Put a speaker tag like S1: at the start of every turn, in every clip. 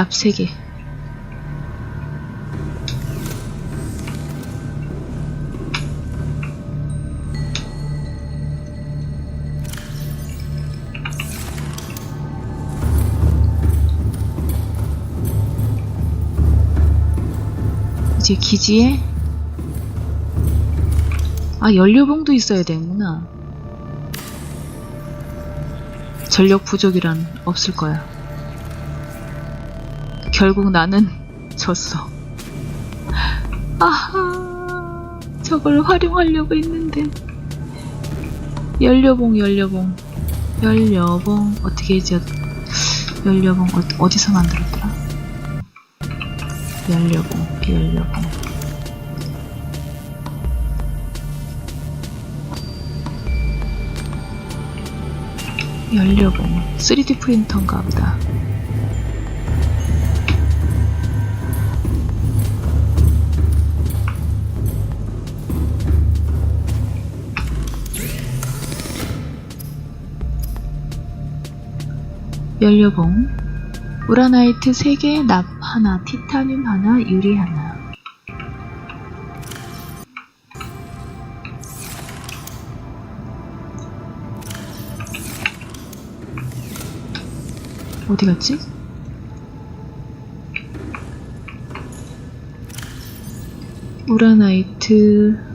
S1: 납 3개. 이제 기지에? 아 연료봉도 있어야 되는구나. 전력 부족이란 없을 거야 결국 나는 졌어. 아하 저걸 활용하려고 했는데. 연료봉 연료봉. 연료봉 어떻게 했지 연료봉 어, 어디서 만들었더라? 연료봉 비연료봉. 연료봉. 3D 프린터인가 보다 연료봉 우라나이트 3개, 납 하나, 티타늄 하나, 유리 하나. 어디 갔지? 우라나이트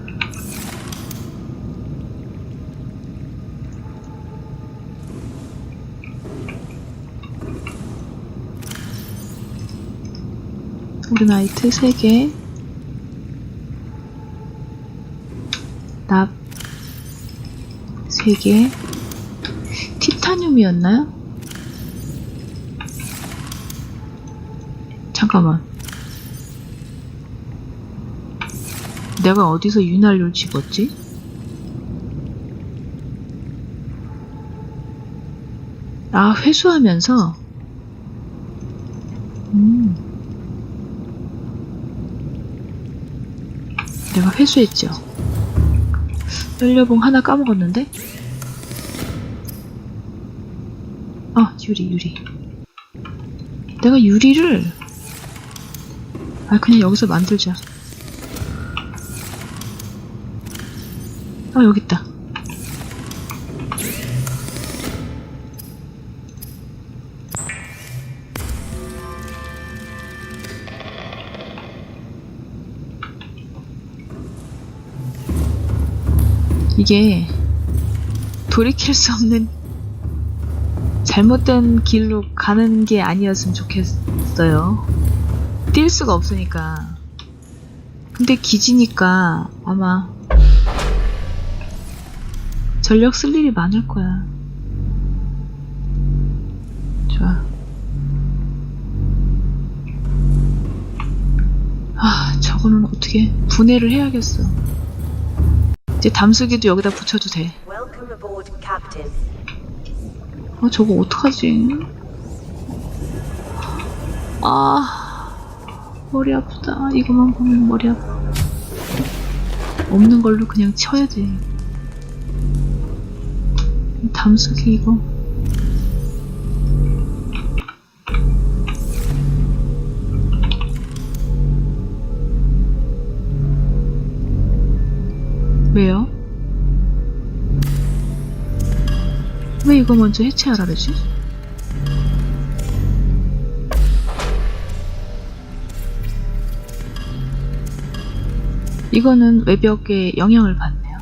S1: 우르나이트 3개. 납 3개. 티타늄이었나요? 잠깐만. 내가 어디서 윤활유를 집었지? 아 회수하면서? 음 내가 회수했죠. 연료봉 하나 까먹었는데? 아, 유리, 유리. 내가 유리를, 아, 그냥 여기서 만들자. 아, 여기 있다. 이게 돌이킬 수 없는 잘못된 길로 가는 게 아니었으면 좋겠어요. 뛸 수가 없으니까. 근데 기지니까 아마 전력 쓸 일이 많을 거야. 좋아. 아, 저거는 어떻게 분해를 해야겠어. 이제 담수기도 여기다 붙여도 돼. 아, 저거 어떡하지? 아, 머리 아프다. 이것만 보면 머리 아파. 없는 걸로 그냥 쳐야 돼. 담수기 이거. 이거 먼저 해체하라 그러지? 이거는 외벽에 영향을 받네요.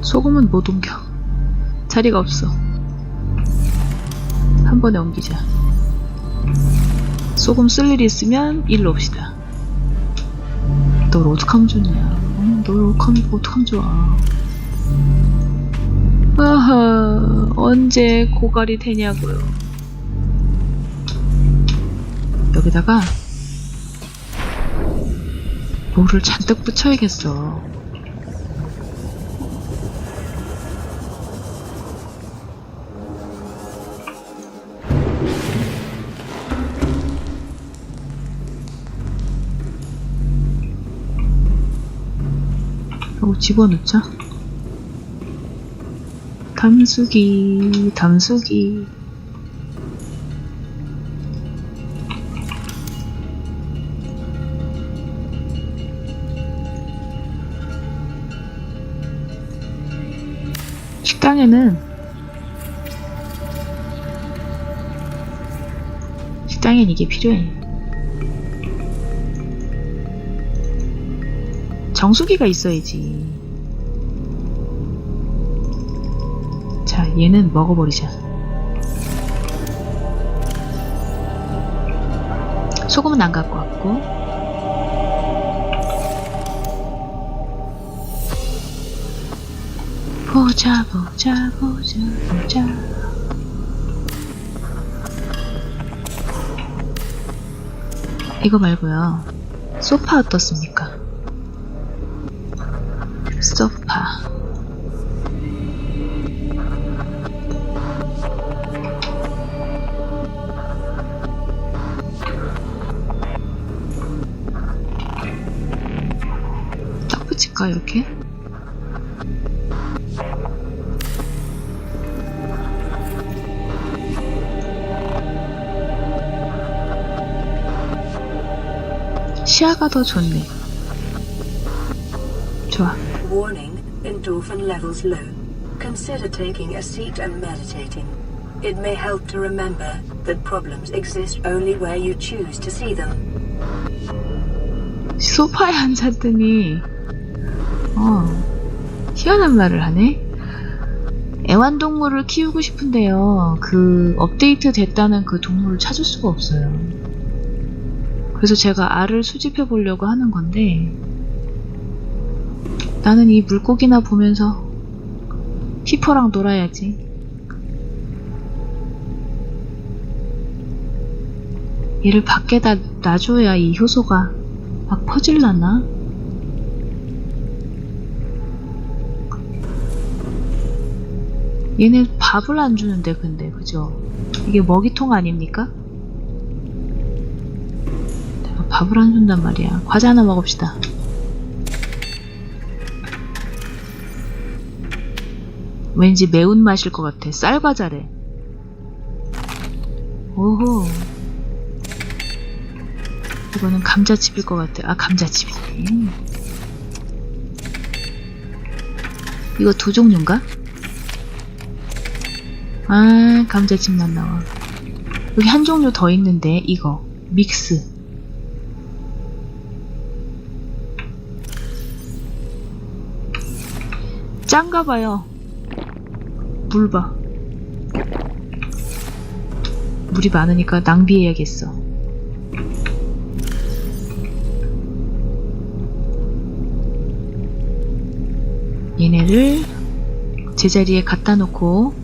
S1: 소금은 못 옮겨. 자리가 없어. 한 번에 옮기자. 소금 쓸일 있으면 일로 옵시다. 널 어떡하면 좋냐. 어, 널 어떡하면, 어떡하면 좋아. 아하, 언제 고갈이 되냐고요. 여기다가 뭐를 잔뜩 붙여야겠어. 하고 집어넣자. 담수기, 담수기. 식당에는 식당엔 이게 필요해. 정수기가 있어야지. 자, 얘는 먹어버리자. 소금은 안 갖고 왔고. 보자, 보자, 보자, 보자. 이거 말고요. 소파 어떻습니까? 소파. 딱 붙일까, 이렇게? 시야가 더 좋네. 좋아.
S2: Warning, endorphin levels low. Consider taking a seat and meditating. It may help to remember that problems exist only where you choose to see them.
S1: 소파에 앉았더니 어 희한한 말을 하네. 애완동물을 키우고 싶은데요. 그 업데이트 됐다는 그 동물을 찾을 수가 없어요. 그래서 제가 알을 수집해 보려고 하는 건데 나는 이 물고기나 보면서 히퍼랑 놀아야지. 얘를 밖에다 놔줘야 이 효소가 막 퍼질라나? 얘네 밥을 안 주는데 근데 그죠? 이게 먹이통 아닙니까? 밥을 안 준단 말이야. 과자 하나 먹읍시다. 왠지 매운맛일 것 같아. 쌀과자래. 오호. 이거는 감자칩일 것 같아. 아, 감자칩이네. 이거 두 종류인가? 아, 감자칩만 나와. 여기 한 종류 더 있는데, 이거. 믹스. 짠가 봐요. 물 봐. 물이 많으니까 낭비해야겠어. 얘네를 제자리에 갖다 놓고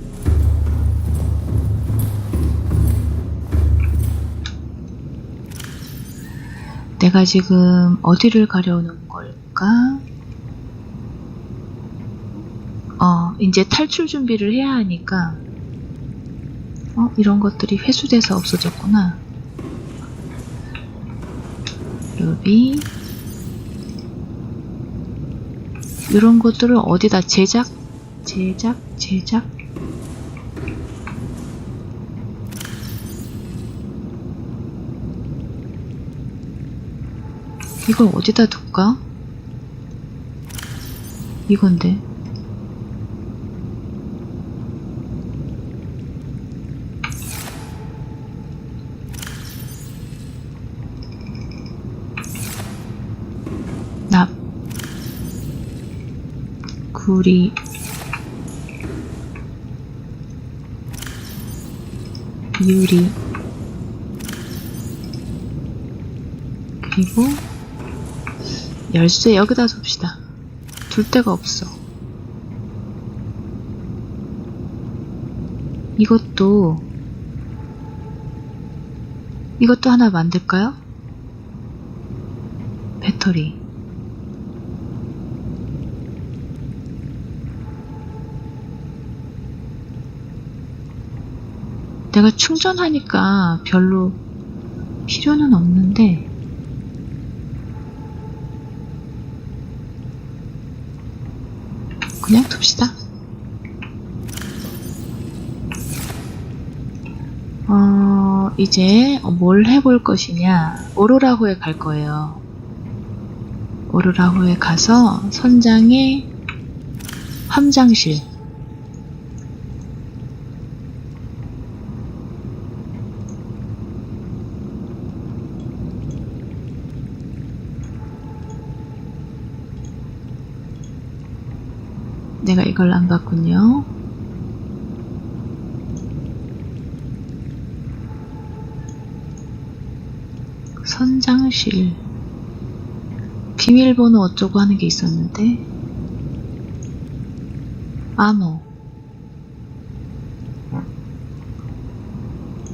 S1: 내가 지금 어디를 가려는 걸까? 어, 이제 탈출 준비를 해야 하니까 어, 이런 것들이 회수돼서 없어졌구나. 루비 이런 것들을 어디다 제작, 제작, 제작. 이걸 어디다 둘까? 이건데. 납. 구리. 유리. 그리고 열쇠 여기다 둡시다. 둘 데가 없어. 이것도 이것도 하나 만들까요? 배터리. 내가 충전하니까 별로 필요는 없는데 그냥 둡시다. 어, 이제 뭘 해볼 것이냐. 오로라호에 갈 거예요. 오로라호에 가서 선장의 함장실. 내가 이걸 안 봤군요. 선장실. 비밀번호 어쩌고 하는 게 있었는데. 암호.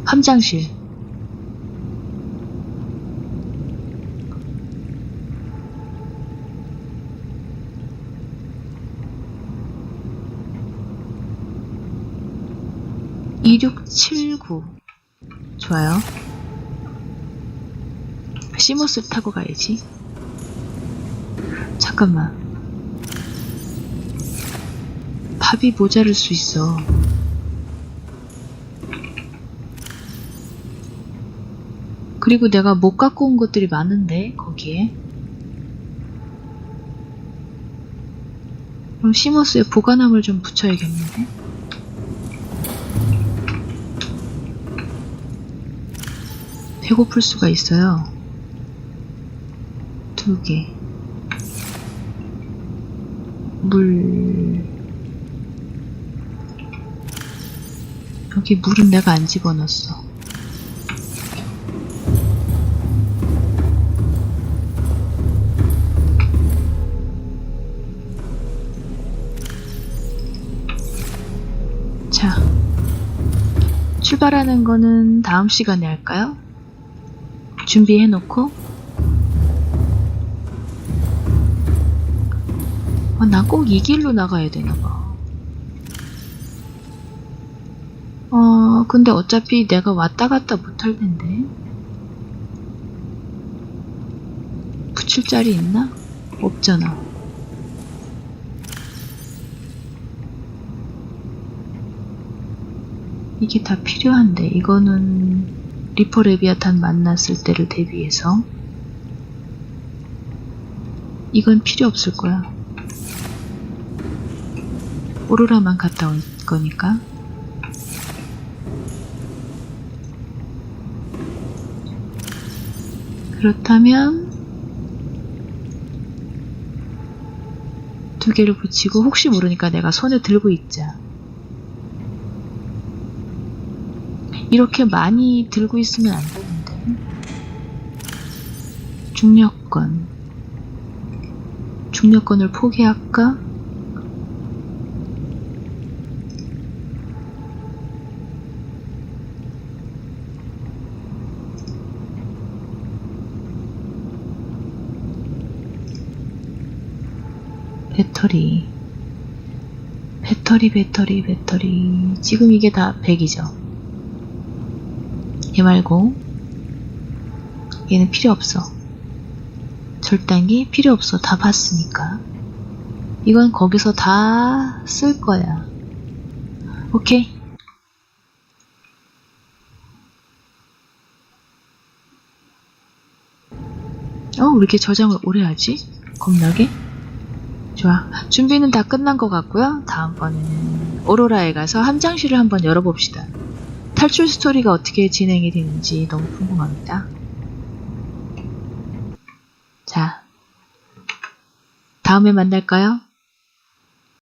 S1: 함장실. (2679) 좋아요. 시모스 타고 가야지. 잠깐만. 밥이 모자랄 수 있어. 그리고 내가 못 갖고 온 것들이 많은데 거기에. 그럼 시모스에 보관함을 좀 붙여야겠는데 배고플 수가 있어요 두 개. 물. 여기 물은 내가 안 집어넣었어. 자. 출발하는 거는 다음 시간에 할까요? 준비해 놓고 아, 난꼭이 길로 나가야 되나봐. 어, 근데 어차피 내가 왔다 갔다 못할 텐데. 붙일 자리 있나? 없잖아. 이게 다 필요한데, 이거는 리퍼 레비아탄 만났을 때를 대비해서. 이건 필요 없을 거야. 오로라만 갔다 올 거니까. 그렇다면 두 개를 붙이고 혹시 모르니까 내가 손에 들고 있자. 이렇게 많이 들고 있으면 안 되는데. 중력권. 중력권을 포기할까? 배터리 배터리 배터리 배터리 지금 이게 다 100이죠 얘 말고 얘는 필요 없어 절단기 필요 없어 다 봤으니까 이건 거기서 다 쓸 거야 오케이 어, 왜 이렇게 저장을 오래 하지? 겁나게? 좋아. 준비는 다 끝난 것 같고요. 다음번에는 오로라에 가서 함장실을 한번 열어봅시다. 탈출 스토리가 어떻게 진행이 되는지 너무 궁금합니다. 자, 다음에 만날까요?